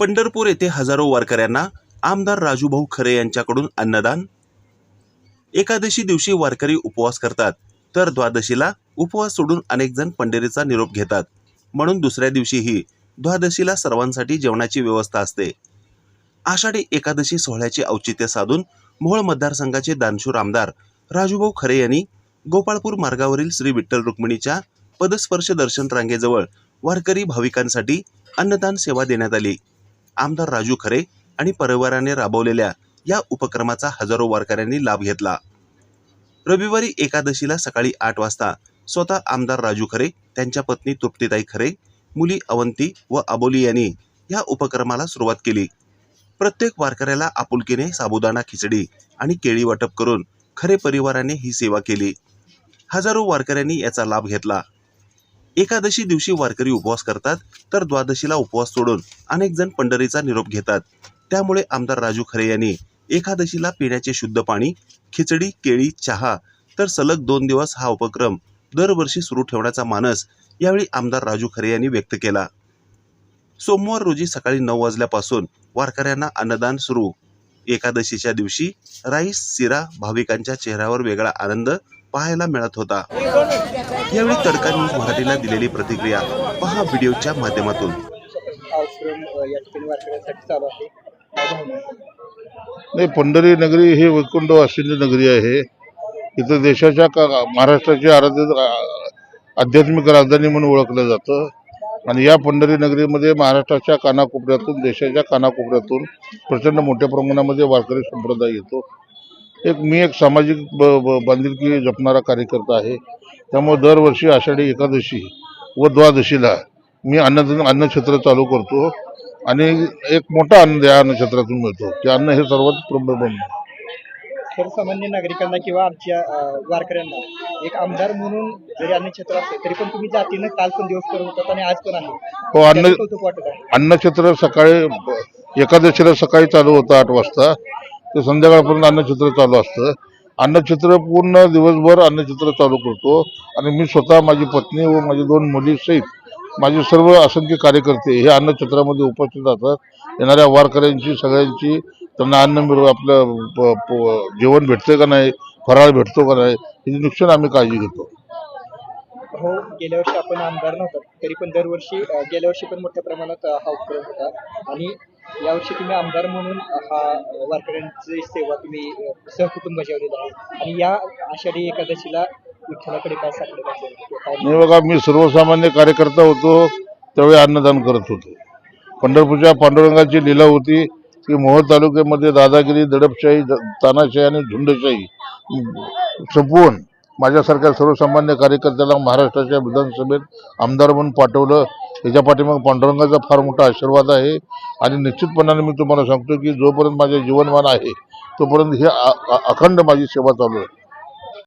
पंढरपूर येथे हजारो वारकऱ्यांना आमदार राजूभाऊ खरे यांच्याकडून अन्नदान. एकादशी दिवशी वारकरी उपवास करतात तर द्वादशीला उपवास सोडून अनेक जण पंढरीचा निरोप घेतात. म्हणून दुसऱ्या दिवशीही द्वादशीला सर्वांसाठी जेवणाची व्यवस्था असते. आषाढी एकादशी सोहळ्याचे औचित्य साधून मोहोळ मतदारसंघाचे दानशूर आमदार राजूभाऊ खरे यांनी गोपाळपूर मार्गावरील श्री विठ्ठल रुक्मिणीच्या पदस्पर्श दर्शन रांगेजवळ वारकरी भाविकांसाठी अन्नदान सेवा देण्यात आली. आमदार राजू खरे आणि परिवाराने राबवलेल्या या उपक्रमाचा हजारो वारकऱ्यांनी लाभ घेतला. रविवारी एकादशीला सकाळी आठ वाजता स्वतः आमदार राजू खरे त्यांच्या पत्नी तृप्तीताई खरे मुली अवंती व अबोली यांनी या उपक्रमाला सुरुवात केली. प्रत्येक वारकऱ्याला आपुलकीने साबुदाणा खिचडी आणि केळी वाटप करून खरे परिवाराने ही सेवा केली. हजारो वारकऱ्यांनी याचा लाभ घेतला. एकादशी दिवशी वारकरी उपवास करतात तर द्वादशीला उपवास सोडून अनेक जण पंढरीचा निरोप घेतात. त्यामुळे आमदार राजू खरे यांनी एकादशीला पिण्याचे शुद्ध पाणी खिचडी केळी चहा तर सलग दोन दिवस हा उपक्रम दरवर्षी सुरू ठेवण्याचा मानस यावेळी आमदार राजू खरे यांनी व्यक्त केला. सोमवार रोजी सकाळी नऊ वाजल्यापासून वारकऱ्यांना अन्नदान सुरू. एकादशीच्या दिवशी राईस सिरा भाविकांच्या चेहऱ्यावर वेगळा आनंद पाहायला मिळत होता. यावेळी तडका न्यूज मराठीला दिलेली प्रतिक्रिया पहा व्हिडिओच्या माध्यमातून. नाही पंढरी नगरी ही वैकुंठ वासिनी नगरी आहे. इथं देशाच्या का महाराष्ट्राची आराध्य आध्यात्मिक राजधानी म्हणून ओळखलं जातं. आणि या पंढरी नगरीमध्ये महाराष्ट्राच्या कानाकोपऱ्यातून देशाच्या कानाकोपऱ्यातून प्रचंड मोठ्या प्रमाणामध्ये वारकरी संप्रदाय येतो. एक मी एक सामाजिक ब ब- बांधिलकी जपणारा कार्यकर्ता आहे. त्यामुळे दरवर्षी आषाढी एकादशी व द्वादशीला मी अन्न अन्नक्षेत्र चालू करतो आणि एक मोठा आनंद या अन्नक्षेत्रातून मिळतो. की अन्न हे सर्वात प्रबळ सर्वसामान्य नागरिकांना किंवा आमच्या वारकऱ्यांना एक आमदार म्हणून जरी अन्न क्षेत्र असते तरी पण तुम्ही जातीनं काल पण दिवस करत होतात आणि आज पण आहे. हो अन्न अन्नक्षेत्र सकाळी एकादशीला सकाळी चालू होतं आठ वाजता. ते संध्याकाळपर्यंत अन्नछत्र चालू असतं. अन्नछत्र पूर्ण दिवसभर अन्नछत्र चालू करतो. आणि मी स्वतः माझी पत्नी व माझी दोन मुली सहित माझे सर्व असंख्य कार्यकर्ते हे अन्नक्षेत्रामध्ये उपस्थित असतात येणाऱ्या वारकऱ्यांची सगळ्यांची त्यांना अन्न मिळव आपलं जेवण भेटतंय का नाही फराळ भेटतो का नाही याची नुकसान आम्ही काळजी घेतो. हो गेल्या वर्षी आपण आमदार नव्हतो तरी पण दरवर्षी गेल्या वर्षी पण मोठ्या प्रमाणात हा उपक्रम होता. आणि यावर्षी तुम्ही आमदार म्हणून हा वारकऱ्यांची सेवा तुम्ही सहकुटुंब बजावलेला आहे. आणि या आषाढी एकादशीला विठ्ठलाकडे काय साकडे काय नाही बघा मी सर्वसामान्य कार्यकर्ता होतो त्यावेळी अन्नदान करत होतो. पंढरपूरच्या पांडुरंगाची लीला होती. की मोहोळ तालुक्यामध्ये दादागिरी दडपशाही तानाशाही आणि झुंडशाही संपवून माझ्यासारख्या सर्वसामान्य कार्यकर्त्याला महाराष्ट्राच्या विधानसभेत आमदार म्हणून पाठवलं. त्याच्या पाठीमाग पांडुरंगाचा फार मोठा आशीर्वाद आहे. आणि निश्चितपणाने मी तुम्हाला सांगतो की जोपर्यंत माझे जीवनमान आहे तोपर्यंत ही अखंड माझी सेवा चालू आहे.